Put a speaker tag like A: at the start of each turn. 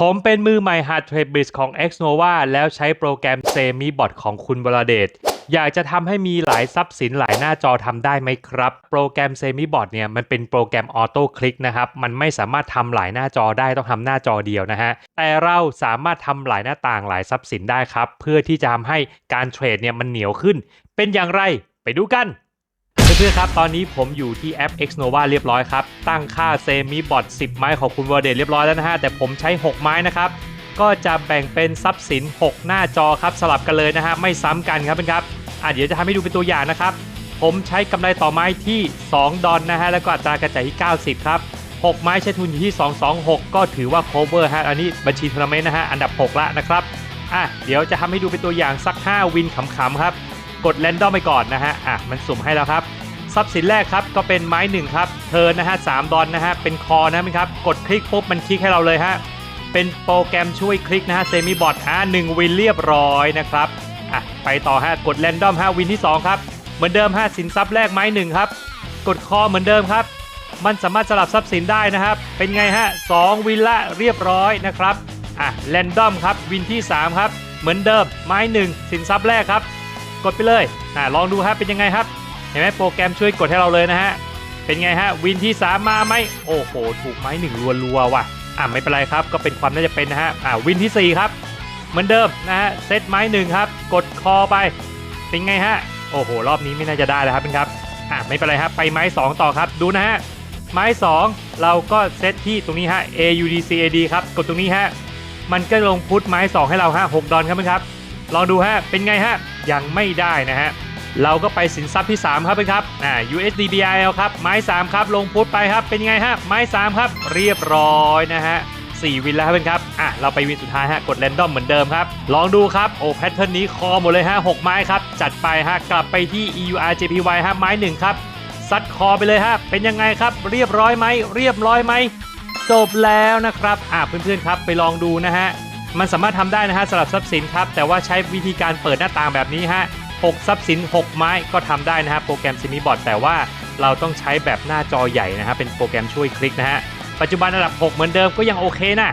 A: ผมเป็นมือใหม่หัดเทรดบิสของ Xnova แล้วใช้โปรแกรม Semibot ของคุณวรเดชอยากจะทำให้มีหลายทรัพย์สินหลายหน้าจอทำได้ไหมครับ โปรแกรม Semibot เนี่ยมันเป็นโปรแกรมออโต้คลิกนะครับ มันไม่สามารถทำหลายหน้าจอได้ต้องทำหน้าจอเดียวนะฮะ แต่เราสามารถทำหลายหน้าต่างหลายทรัพย์สินได้ครับ เพื่อที่จะทำให้การเทรดเนี่ยมันเหนียวขึ้น เป็นอย่างไรไปดูกัน เพื่อนๆครับ ตอนนี้ผมอยู่ที่แอป Xnova เรียบร้อยครับ ตั้งค่าเซมิบอท10 ไม้ของคุณวอร์เดตเรียบร้อยแล้วนะฮะ แต่ผมใช้ 6 ไม้นะครับ ก็จะแบ่งเป็นทรัพย์สิน 6 หน้าจอครับ สลับกันเลยนะฮะ ไม่ซ้ำกันครับเพื่อนครับอะเดี๋ยวจะทำให้ดูเป็นตัวอย่างนะครับ ผมใช้กำไรต่อไม้ที่ 2 ดอลนะฮะ แล้วก็อัตรากระจายที่ 90 ครับ 6 ไม้ใช้ทุนอยู่ที่ 226 ก็ถือว่า cover ฮะ อันนี้บัญชีทัวร์นาเมนต์นะฮะ อันดับ 6 ละนะครับ อะ เดี๋ยวจะทำให้ดูเป็นตัวอย่างสัก 5 วินขำๆครับ กดแรนดอมไปก่อนนะฮะ อะ มันสุ่มให้แล้วครับ ทรัพย์สินแรกครับ ก็เป็นไม้หนึ่งครับ เทิร์นนะฮะสามดอนนะฮะ เป็นคอนะครับ กดคลิกปุ๊บมันคลิกให้เราเลยฮะ เป็นโปรแกรมช่วยคลิกนะฮะ เซมิบอทอะหนึ่งวินเรียบร้อยนะครับ อะ ไปต่อฮะ กดแรนดอมฮะวินที่ 2 ครับ เหมือนเดิมฮะสินทรัพย์แรกไม้หนึ่งครับ กดคอเหมือนเดิมครับ มันสามารถสลับทรัพย์สินได้นะครับ เป็นไงฮะสองวินละเรียบร้อยนะครับ อะแรนดอมครับ วินที่ 3 ครับ เหมือนเดิมไม้หนึ่งสินทรัพย์แรกครับ กดไปเลยอะลองดูครับเป็นยังไงครับ เห็นไหมโปรแกรมช่วยกดให้เราเลยนะฮะ เป็นไงฮะวินที่ 3 มาไหมโอ้โห ถูกไม้หนึ่งรัวๆว่ะอะไม่เป็นไรครับ ก็เป็นความน่าจะเป็นนะฮะอะวินที่ 4 ครับ เหมือนเดิมนะฮะเซตไม้หนึ่งครับ กดคอไป เป็นไงฮะโอ้โห รอบนี้ไม่น่าจะได้แล้วครับเป็นครับอะไม่เป็นไรครับไปไม้ 2 ต่อครับดูนะฮะไม้ 2 เราก็เซตที่ตรงนี้ฮะ AUDCAD ครับกดตรงนี้ฮะมันก็ลงพุทไม้ 2 ให้เราฮะ6ดอนครับเพื่อนครับ ลองดูฮะ เป็นไงฮะ ยังไม่ได้นะฮะ เราก็ไปสินทรัพย์ที่ 3 ครับเพื่อนครับอ่า USD BRL ครับ ไม้ 3 ครับ ลงพุทไปครับ เป็นไงฮะ ไม้ 3 ครับ เรียบร้อยนะฮะ4วินแล้วครับเพื่อนครับ อะ เราไปวินสุดท้ายฮะ กดแรนดอมเหมือนเดิมครับ ลองดูครับ โอ้แพทเทิร์นนี้คอหมดเลยฮะ 6 ไม้ครับ จัดไปฮะ กลับไปที่ EUR JPY ฮะ ไม้ 1 ครับ ซัดคอไปเลยฮะ เป็นยังไงครับ เรียบร้อยไหม เรียบร้อยไหม จบแล้วนะครับ อะเพื่อนๆครับ ไปลองดูนะฮะ มันสามารถทำได้นะฮะสำหรับทรัพย์สินครับ แต่ว่าใช้วิธีการเปิดหน้าต่างแบบนี้ฮะ6ทรัพย์สิน 6 ไม้ก็ทำได้นะฮะโปรแกรมซิมิบอทแต่ว่าเราต้องใช้แบบหน้าจอใหญ่นะฮะเป็นโปรแกรมช่วยคลิกนะฮะปัจจุบันอันดับ 6 เหมือนเดิมก็ยังโอเคนะ